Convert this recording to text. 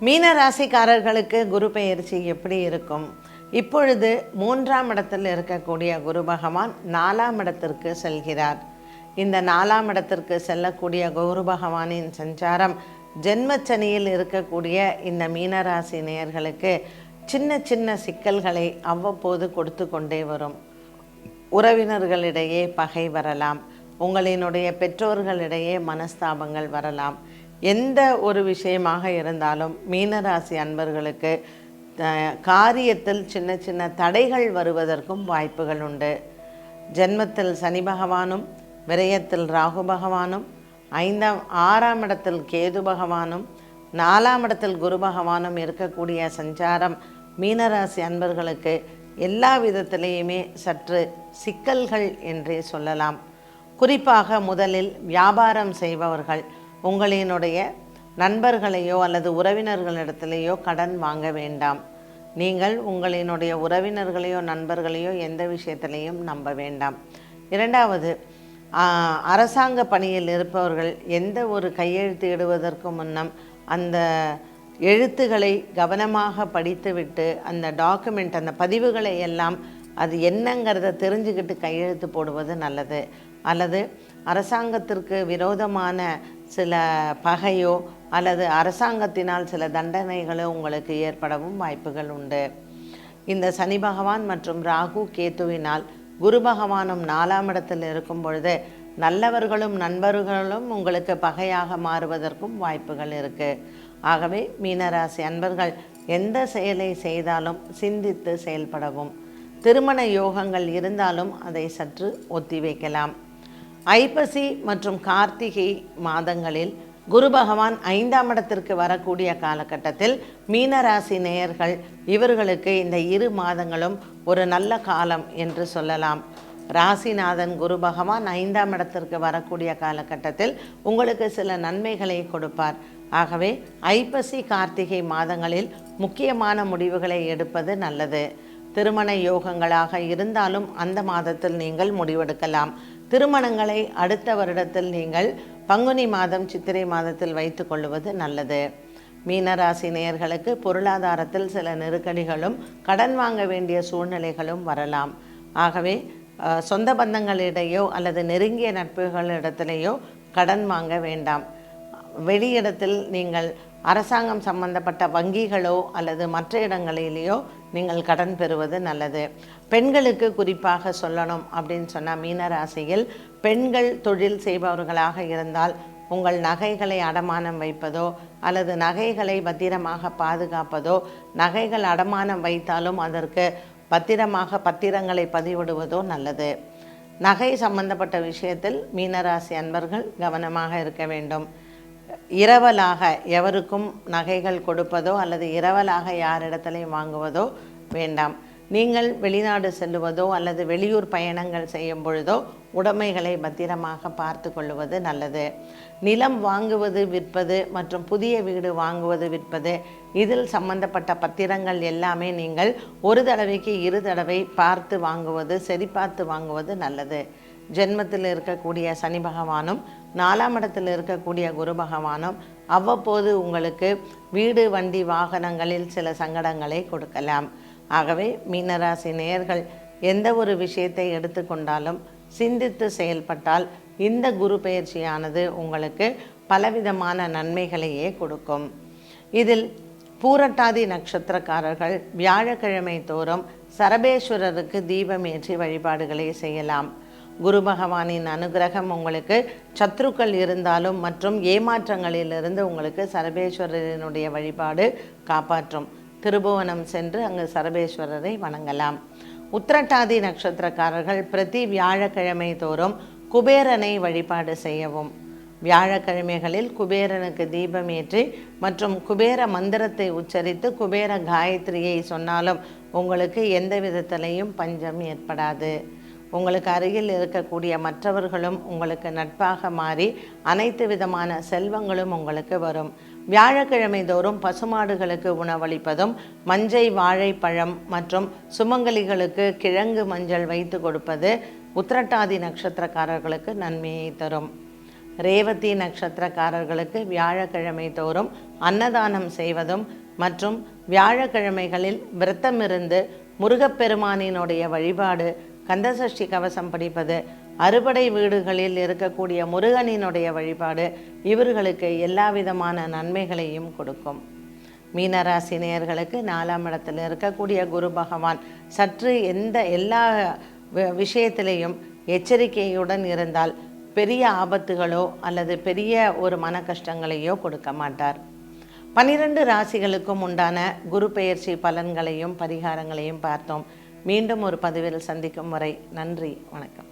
மீன ராசிக்காரர்களுக்கு குரு பெயர்ச்சி எப்படி இருக்கும்? இப்பொழுது மூன்றாம் இடத்தில் இருக்கக்கூடிய குரு பகவான் நாலாம் இடத்திற்கு செல்கிறார். இந்த நாலாம் இடத்திற்கு செல்லக்கூடிய குரு பகவானின் சஞ்சாரம் ஜென்மச்சனியில் இருக்கக்கூடிய இந்த மீனராசி நேயர்களுக்கு சின்ன சின்ன சிக்கல்களை அவ்வப்போது கொடுத்து கொண்டே வரும். உறவினர்களிடையே பகை வரலாம். உங்களினுடைய பெற்றோர்களிடையே மனஸ்தாபங்கள் வரலாம். எந்த ஒரு விஷயமாக இருந்தாலும் மீனராசி அன்பர்களுக்கு காரியத்தில் சின்ன சின்ன தடைகள் வருவதற்கும் வாய்ப்புகள் உண்டு. ஜென்மத்தில் சனி பகவானும் விரயத்தில் ராகு பகவானும் ஐந்தாம் ஆறாம் இடத்தில் கேது பகவானும் நாலாம் இடத்தில் குரு பகவானும் இருக்கக்கூடிய சஞ்சாரம் மீனராசி அன்பர்களுக்கு எல்லா விதத்திலேயுமே சற்று சிக்கல்கள் என்றே சொல்லலாம். குறிப்பாக முதலில் வியாபாரம் செய்பவர்கள் உங்களினுடைய நண்பர்களையோ அல்லது உறவினர்களிடத்திலேயோ கடன் வாங்க வேண்டாம். நீங்கள் உங்களினுடைய உறவினர்களையோ நண்பர்களையோ எந்த விஷயத்திலையும் நம்ப வேண்டாம். இரண்டாவது அரசாங்க பணியில் இருப்பவர்கள் எந்த ஒரு கையெழுத்து இடுவதற்கு முன்னம் அந்த எழுத்துக்களை கவனமாக படித்துவிட்டு அந்த டாக்குமெண்ட் அந்த பதிவுகளை எல்லாம் அது என்னங்கிறத தெரிஞ்சுக்கிட்டு கையெழுத்து போடுவது நல்லது. அல்லது அரசாங்கத்திற்கு விரோதமான சில பகையோ அல்லது அரசாங்கத்தினால் சில தண்டனைகளோ உங்களுக்கு ஏற்படவும் வாய்ப்புகள் உண்டு. இந்த சனி பகவான் மற்றும் ராகு கேத்துவினால் குரு பகவானும் நாலாம் இடத்தில் இருக்கும் பொழுது நல்லவர்களும் நண்பர்களும் உங்களுக்கு பகையாக மாறுவதற்கும் வாய்ப்புகள் இருக்கு. ஆகவே மீனராசி அன்பர்கள் எந்த செயலை செய்தாலும் சிந்தித்து செயல்படவும். திருமண யோகங்கள் இருந்தாலும் அதை சற்று ஒத்தி வைக்கலாம். ஐப்பசி மற்றும் கார்த்திகை மாதங்களில் குரு பகவான் ஐந்தாம் இடத்திற்கு வரக்கூடிய காலகட்டத்தில் மீனராசி நேயர்கள் இவர்களுக்கு இந்த இரு மாதங்களும் ஒரு நல்ல காலம் என்று சொல்லலாம். ராசிநாதன் குரு பகவான் ஐந்தாம் இடத்திற்கு வரக்கூடிய காலகட்டத்தில் உங்களுக்கு சில நன்மைகளை கொடுப்பார். ஆகவே ஐப்பசி கார்த்திகை மாதங்களில் முக்கியமான முடிவுகளை எடுப்பது நல்லது. திருமண யோகங்களாக இருந்தாலும் அந்த மாதத்தில் நீங்கள் முடிவெடுக்கலாம். திருமணங்களை அடுத்த வருடத்தில் நீங்கள் பங்குனி மாதம் சித்திரை மாதத்தில் வைத்துக் கொள்வது நல்லது. மீனராசி நேயர்களுக்கு பொருளாதாரத்தில் சில நெருக்கடிகளும் கடன் வாங்க வேண்டிய சூழ்நிலைகளும் வரலாம். ஆகவே சொந்த பந்தங்களிடையோ அல்லது நெருங்கிய நட்புகளிடத்திலேயோ கடன் வாங்க வேண்டாம். வெளியிடத்தில் நீங்கள் அரசாங்கம் சம்பந்தப்பட்ட வங்கிகளோ அல்லது மற்ற இடங்களிலேயோ நீங்கள் கடன் பெறுவது நல்லது. பெண்களுக்கு குறிப்பாக சொல்லணும் அப்படின்னு சொன்னால் மீனராசியில் பெண்கள் தொழில் செய்பவர்களாக இருந்தால் உங்கள் நகைகளை அடமானம் வைப்பதோ அல்லது நகைகளை பத்திரமாக பாதுகாப்பதோ நகைகள் அடமானம் வைத்தாலும் அதற்கு பத்திரமாக பத்திரங்களை பதிவிடுவதோ நல்லது. நகை சம்பந்தப்பட்ட விஷயத்தில் மீனராசி அன்பர்கள் கவனமாக இருக்க வேண்டும். இரவலாக எவருக்கும் நகைகள் கொடுப்பதோ அல்லது இரவலாக யாரிடத்திலையும் வாங்குவதோ வேண்டாம். நீங்கள் வெளிநாடு செல்லுவதோ அல்லது வெளியூர் பயணங்கள் செய்யும் பொழுதோ உடைமைகளை பத்திரமாக பார்த்து கொள்வது நல்லது. நிலம் வாங்குவது விற்பது மற்றும் புதிய வீடு வாங்குவது விற்பது இதில் சம்பந்தப்பட்ட பத்திரங்கள் எல்லாமே நீங்கள் ஒரு தடவைக்கு இரு தடவை பார்த்து வாங்குவது சரி பார்த்து வாங்குவது நல்லது. ஜென்மத்தில் இருக்கக்கூடிய சனி பகவானும் நாலாம் இடத்தில் இருக்கக்கூடிய குரு பகவானும் அவ்வப்போது உங்களுக்கு வீடு வண்டி வாகனங்களில் சில சங்கடங்களை கொடுக்கலாம். ஆகவே மீனராசி நேயர்கள் எந்த ஒரு விஷயத்தை எடுத்துக்கொண்டாலும் சிந்தித்து செயல்பட்டால் இந்த குரு பயிற்சியானது உங்களுக்கு பலவிதமான நன்மைகளையே கொடுக்கும். இதில் பூரட்டாதி நட்சத்திரக்காரர்கள் வியாழக்கிழமை தோறும் சரபேஸ்வரருக்கு தீபமேற்றி வழிபாடுகளை செய்யலாம். குரு பகவானின் அனுகிரகம் உங்களுக்கு சத்ருக்கள் இருந்தாலும் மற்றும் ஏமாற்றங்களிலிருந்து உங்களுக்கு சரபேஸ்வரரினுடைய வழிபாடு காப்பாற்றும். திருபுவனம் சென்று அங்கு சரபேஸ்வரரை வணங்கலாம். உத்திரட்டாதி நட்சத்திரக்காரர்கள் பிரதி வியாழக்கிழமை தோறும் குபேரனை வழிபாடு செய்யவும். வியாழக்கிழமைகளில் குபேரனுக்கு தீபம் ஏற்றி மற்றும் குபேர மந்திரத்தை உச்சரித்து குபேர காயத்ரியை சொன்னாலும் உங்களுக்கு எந்த விதத்திலையும் பஞ்சம் ஏற்படாது. உங்களுக்கு அருகில் இருக்கக்கூடிய மற்றவர்களும் உங்களுக்கு நட்பாக மாறி அனைத்து விதமான செல்வங்களும் உங்களுக்கு வரும். வியாழக்கிழமை தோறும் பசுமாடுகளுக்கு உணவளிப்பதும் மஞ்சை வாழைப்பழம் மற்றும் சுமங்கலிகளுக்கு கிழங்கு மஞ்சள் வைத்து கொடுப்பது உத்திரட்டாதி நட்சத்திரக்காரர்களுக்கு நன்மையை தரும். ரேவதி நட்சத்திரக்காரர்களுக்கு வியாழக்கிழமை தோறும் அன்னதானம் செய்வதும் மற்றும் வியாழக்கிழமைகளில் விரத்தமிருந்து முருகப்பெருமானினுடைய வழிபாடு கந்தசஷ்டி கவசம் படிப்பது அறுபடை வீடுகளில் இருக்கக்கூடிய முருகனினுடைய வழிபாடு இவர்களுக்கு எல்லா விதமான நன்மைகளையும் கொடுக்கும். மீனராசி நேயர்களுக்கு நாலாம் இடத்தில் இருக்கக்கூடிய குரு பகவான் சற்று எந்த எல்லா விஷயத்திலையும் எச்சரிக்கையுடன் இருந்தால் பெரிய ஆபத்துகளோ அல்லது பெரிய ஒரு மன கஷ்டங்களையோ கொடுக்க மாட்டார். பனிரெண்டு ராசிகளுக்கும் உண்டான குரு பெயர்ச்சி பலன்களையும் பரிகாரங்களையும் பார்த்தோம். மீண்டும் ஒரு பதிவில் சந்திக்கும் வரை நன்றி வணக்கம்.